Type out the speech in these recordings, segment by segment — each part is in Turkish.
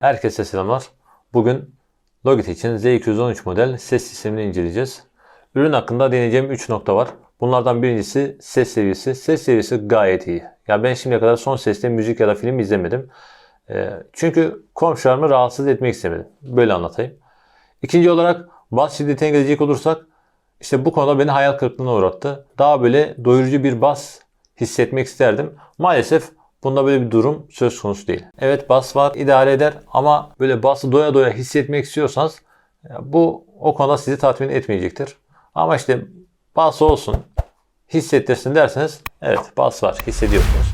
Herkese selamlar. Bugün Logitech'in Z213 model ses sistemini inceleyeceğiz. Ürün hakkında deneyeceğim 3 nokta var. Bunlardan birincisi ses seviyesi. Ses seviyesi gayet iyi. Ya ben şimdiye kadar son sesle müzik ya da film izlemedim. Ee, çünkü komşularımı rahatsız etmek istemedim. Böyle anlatayım. İkinci olarak bas şiddetine gelecek olursak işte bu konuda beni hayal kırıklığına uğrattı. Daha böyle doyurucu bir bas hissetmek isterdim. Maalesef bunda böyle bir durum söz konusu değil. Evet bas var idare eder ama böyle bası doya doya hissetmek istiyorsanız ya bu o konuda sizi tatmin etmeyecektir. Ama işte bas olsun hissettirsin derseniz evet bas var hissediyorsunuz.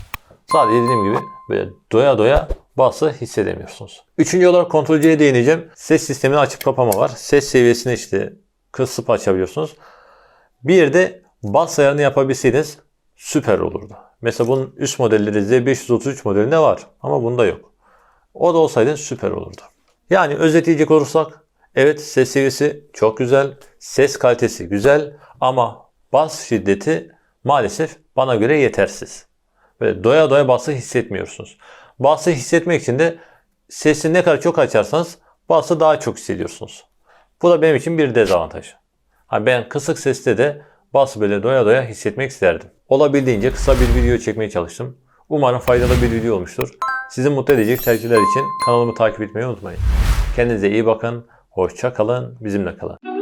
Sadece dediğim gibi böyle doya doya bası hissedemiyorsunuz. Üçüncü olarak Ctrl C'ye değineceğim. Ses sistemini açıp kapama var. Ses seviyesini işte kısıp açabiliyorsunuz. Bir de bas ayarını yapabilseydiniz süper olurdu. Mesela bunun üst modelleri Z533 modelinde var ama bunda yok. O da olsaydı süper olurdu. Yani özetleyecek olursak evet ses seviyesi çok güzel, ses kalitesi güzel ama bas şiddeti maalesef bana göre yetersiz. Böyle doya doya bası hissetmiyorsunuz. Bası hissetmek için de sesi ne kadar çok açarsanız bası daha çok hissediyorsunuz. Bu da benim için bir dezavantaj. Ha ben kısık seste de bası böyle doya doya hissetmek isterdim. Olabildiğince kısa bir video çekmeye çalıştım. Umarım faydalı bir video olmuştur. Sizi mutlu edecek tercihler için kanalımı takip etmeyi unutmayın. Kendinize iyi bakın, hoşça kalın, bizimle kalın.